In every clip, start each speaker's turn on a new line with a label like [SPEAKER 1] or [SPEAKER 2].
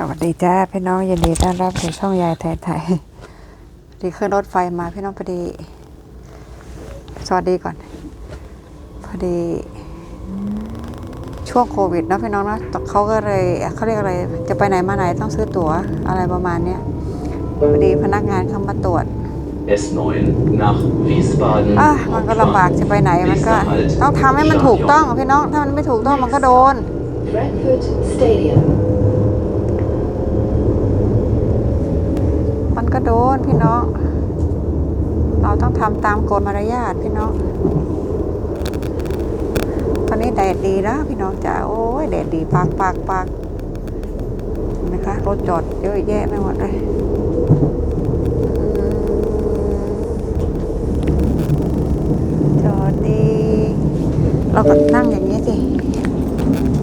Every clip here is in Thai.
[SPEAKER 1] สวัสดีจ้าพี่น้องยินดีต้อนรับสู่ช่องยายไทยไทยพอดีขึ้นรถไฟมาพี่น้องพอดี สวัสดีก่อน พอดี ช่วงโควิดเนอะพี่น้องเนอะเขาก็เลยเขาเรียกอะไร จะไปไหนมาไหนต้องซื้อตั๋วอะไรประมาณเนี้ยพอดีพนักงานเขามาตรวจ
[SPEAKER 2] S9 nach Wiesbaden.
[SPEAKER 1] อะมันก็ลำบากจะไปไหนมันก็
[SPEAKER 2] Nächster Halt
[SPEAKER 1] ต้องทำให้มันถูกต้องพี่น้องถ้ามันไม่ถูกต้องมันก็โดน
[SPEAKER 3] Frankfurt Stadium.
[SPEAKER 1] มัน ก็โดนพี่น้อง เราต้องทำตามกฎมารยาทพี่น้อง ตอนนี้แดดดีแล้วพี่น้องจ๋าโอ้ยแดดดีปากปากปากเห็นะคะรถจอดเยอะแยะไปหมดเลยอืมจอดดี เราก็นั่งอย่างนี้สิ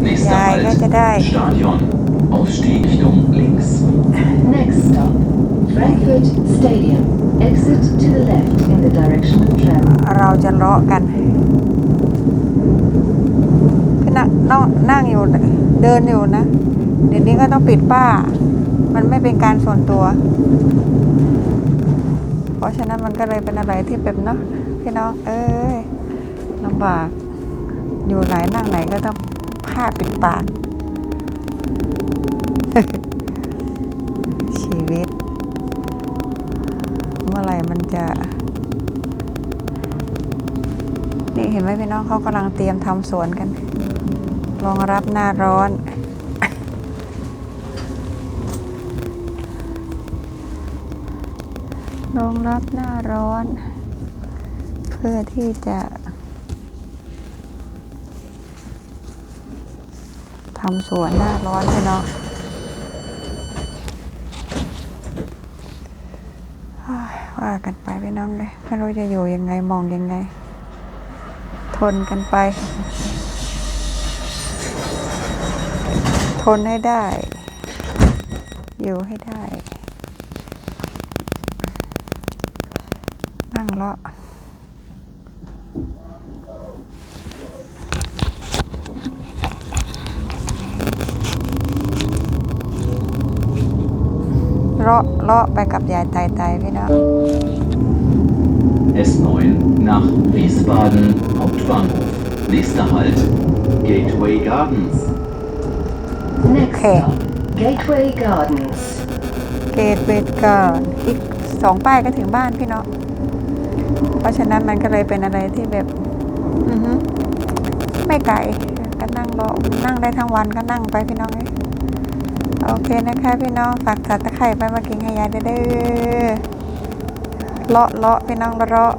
[SPEAKER 2] Nächster
[SPEAKER 1] Ja,
[SPEAKER 2] Halt.
[SPEAKER 1] Leute, da.
[SPEAKER 2] Stadion. Ausstieg Richtung links.
[SPEAKER 3] Next stop, Frankfurt Stadium. Exit to the left in the direction of travel.
[SPEAKER 1] เราจะเลาะกันพี่นั่งนั่งอยู่เดินอยู่นะ เดี๋ยวนี้ก็ต้องปิดป้า มันไม่เป็นการส่วนตัว เพราะฉะนั้นมันก็เลยเป็นอะไรที่แบบเนาะพี่น้องเอ้ยลำบาก อยู่ไหนนั่งไหนก็ต้องผ้าปิดปากชีวิต มื่อไหร่มันจะ นี่เห็นไหมพี่น้องเขากำลังเตรียมทำสวนกัน รองรับหน้าร้อนรองรับหน้าร้อน เพื่อที่จะทำสวนหน้าร้อนพี่น้องเฮ้ย ว่ากันไปพี่น้องเลยไม่รู้จะอยู่ยังไงมองยังไง ทนกันไป ทนให้ได้ อยู่ให้ได้ นั่งเลาะ เลาะเลาะไปกับยายไตไตพี่น้อง
[SPEAKER 2] S9 nach Wiesbaden Hauptbahnhof. Nächster Halt. Gateway Gardens.
[SPEAKER 3] Next
[SPEAKER 1] Okay.
[SPEAKER 3] stop, Gateway Gardens.
[SPEAKER 1] เกตเวทก่อนอีกสองป้ายก็ถึงบ้านพี่เนาะเพราะฉะนั้นมันก็เลยเป็นอะไรที่แบบอือฮึไม่ไกลก็นั่งรอนั่งได้ทั้งวันก็นั่งไปพี่น้องเอ้ย โอเคนะคะพี่น้องฝากตัดตะไคร่ไปมากินให้ยายเด้เด้อเลาะเลาะพี่น้องเลาะ